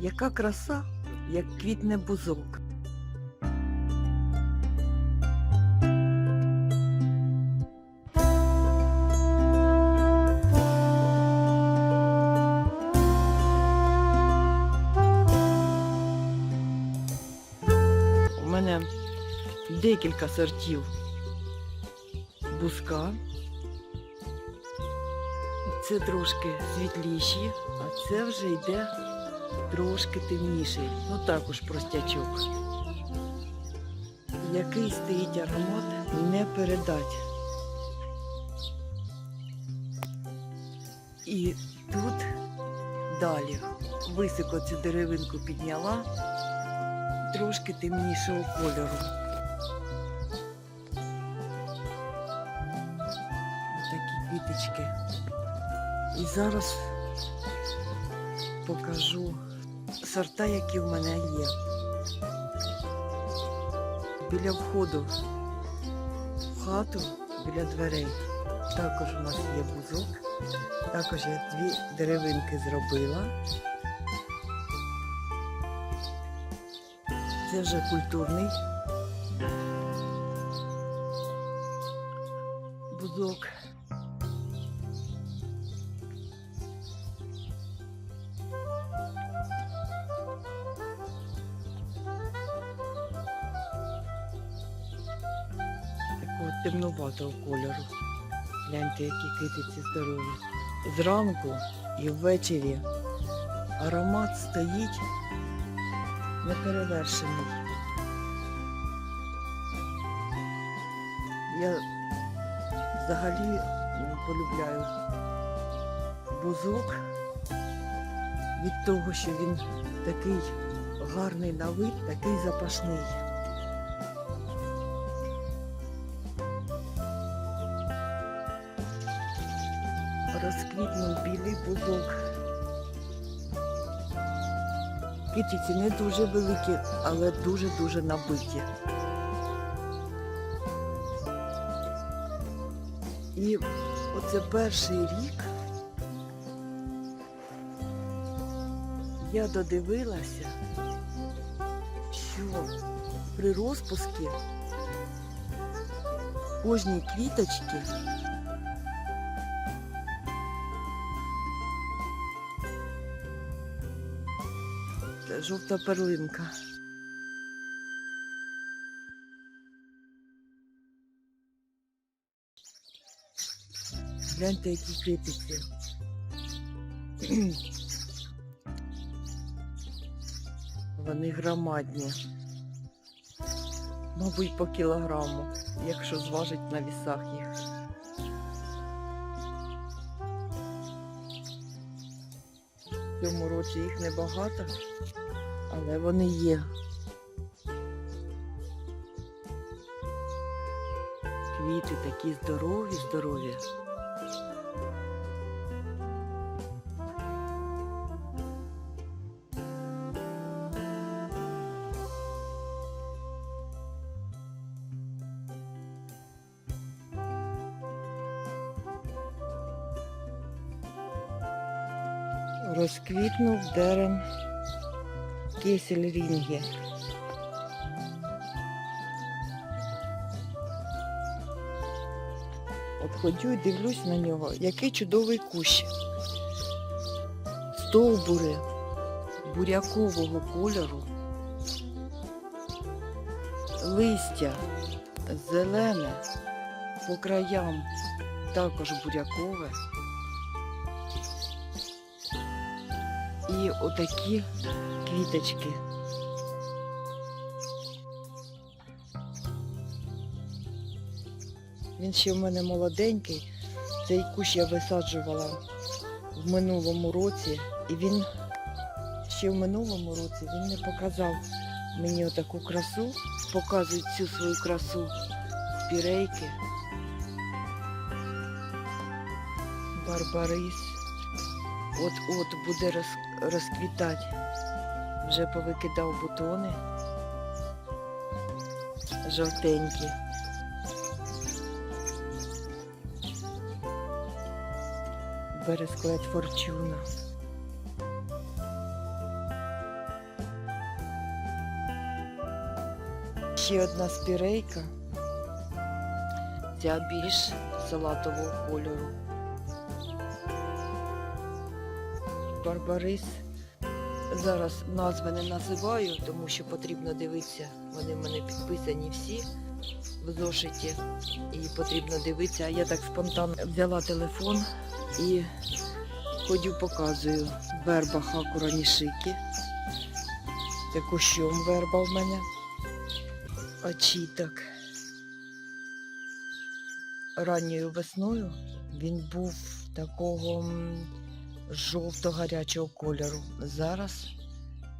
Яка краса, як квітне бузок. У мене декілька сортів бузка. Це трошки світліші, а це вже йде трошки темніший. Ну також простячок. Який стоїть аромат, не передать. І тут далі високо цю деревинку підняла трошки темнішого кольору. Такі квіточки. І зараз покажу сорта, які в мене є. Біля входу в хату, біля дверей. Також у нас є бузок. Також я дві деревинки зробила. Це вже культурний бузок. Темнуватого кольору. Гляньте, які китиці здорові. Зранку і ввечері аромат стоїть неперевершений. Я взагалі полюбляю бузок від того, що він такий гарний на вид, такий запашний. Бузок. Китиці не дуже великі, але дуже-дуже набиті. І оце перший рік я додивилася, що при розпуску кожній квіточки жовта перлинка. Гляньте, які китиці. Вони громадні. Мабуть, по кілограму, якщо зважить на вісах їх. В цьому році їх небагато, але вони є. Квіти такі здорові, здорові. Розквітнув дерен кисель рінги. От ходжу і дивлюсь на нього, який чудовий кущ. Стовбури бурякового кольору, листя зелене, по краям також бурякове. І отакі квіточки. Він ще в мене молоденький. Цей кущ я висаджувала в минулому році, і він ще в минулому році він не показав мені отаку красу, показує цю свою красу спірейки. Барбарис. От-от буде розквітати вже повикидав бутони жовтенькі. Бересклет форчуна. Ще одна спірейка, ця більш салатового кольору. Барбарис. Зараз назви не називаю, тому що потрібно дивитися. Вони в мене підписані всі в зошиті. І потрібно дивитися. Я так спонтанно взяла телефон і ходю, показую. Верба хакура нішики. Це кущом верба в мене. Очіток. Ранньою весною він був такого жовто-гарячого кольору. Зараз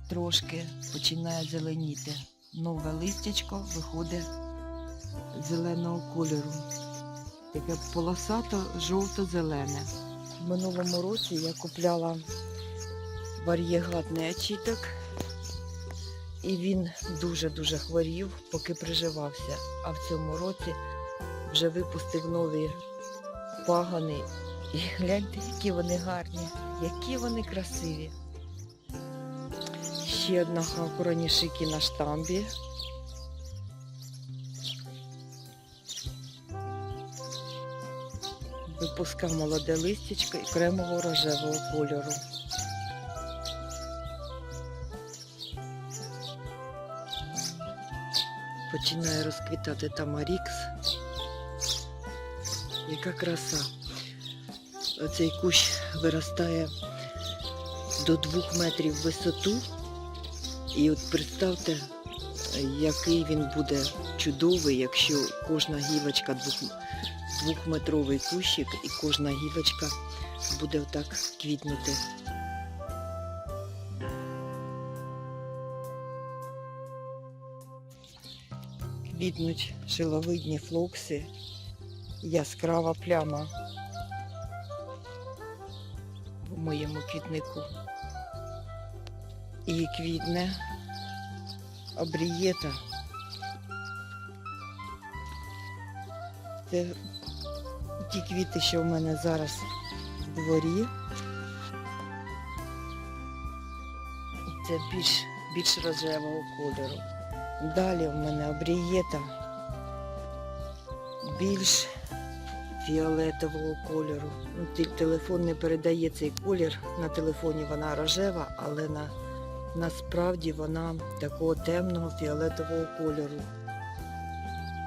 трошки починає зеленіти. Нове листячко виходить зеленого кольору. Таке полосато жовто-зелене. В минулому році я купляла вар'єгатний очіток, і він дуже-дуже хворів, поки приживався. А в цьому році вже випустив нові пагани. І гляньте, які вони гарні, які вони красиві. Ще одна хакура нішики на штамбі. Випуска молоде листячко і кремово рожевого кольору. Починає розквітати тамарікс. Яка краса. Оцей кущ виростає до двох метрів висоту. І от представте, який він буде чудовий, якщо кожна гілочка двох, двохметровий кущик і кожна гілочка буде отак квітнути. Квітнуть шиловидні флокси, яскрава пляма моєму квітнику. І квітне обрієта. Це ті квіти, що в мене зараз в дворі. Це більш, більш рожевого кольору. Далі в мене обрієта більш фіолетового кольору. Ну, Телефон не передає цей колір. На телефоні вона рожева, але на, насправді вона такого темного фіолетового кольору.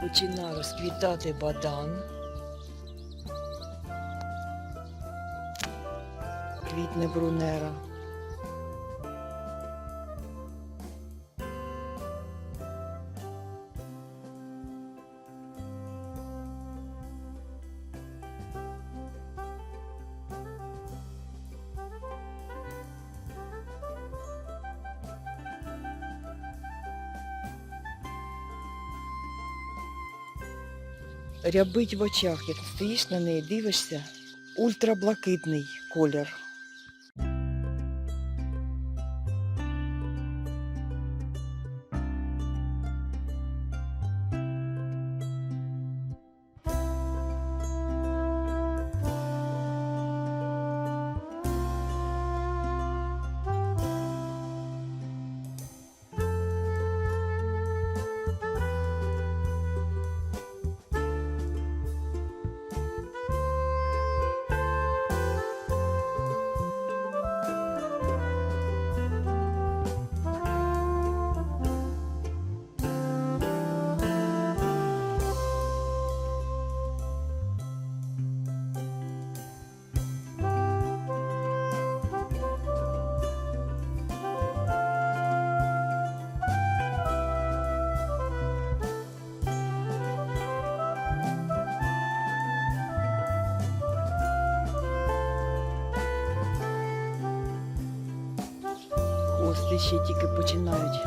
Починає розквітати бадан. Квітне брунера. Рябить в очах, як стоїш на неї, дивишся, ультраблакитний колір. Ще тільки починають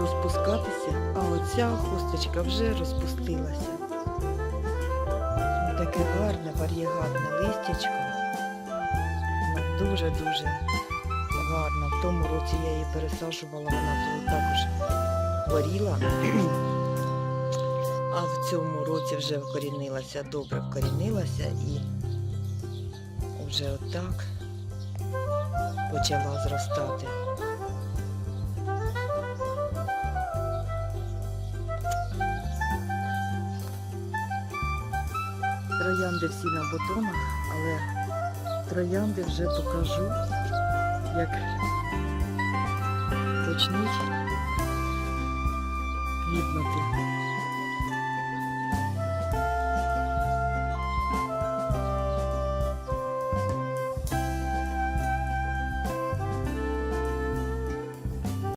розпускатися, а оця хосточка вже розпустилася. Таке гарне вар'єгатне листячко. Дуже-дуже гарна. В тому році я її пересаджувала, вона також хворіла. А в цьому році вже вкорінилася, добре вкорінилася і вже отак почала зростати. Троянди всі на бутонах, але троянди вже покажу, як почнуть квітнути.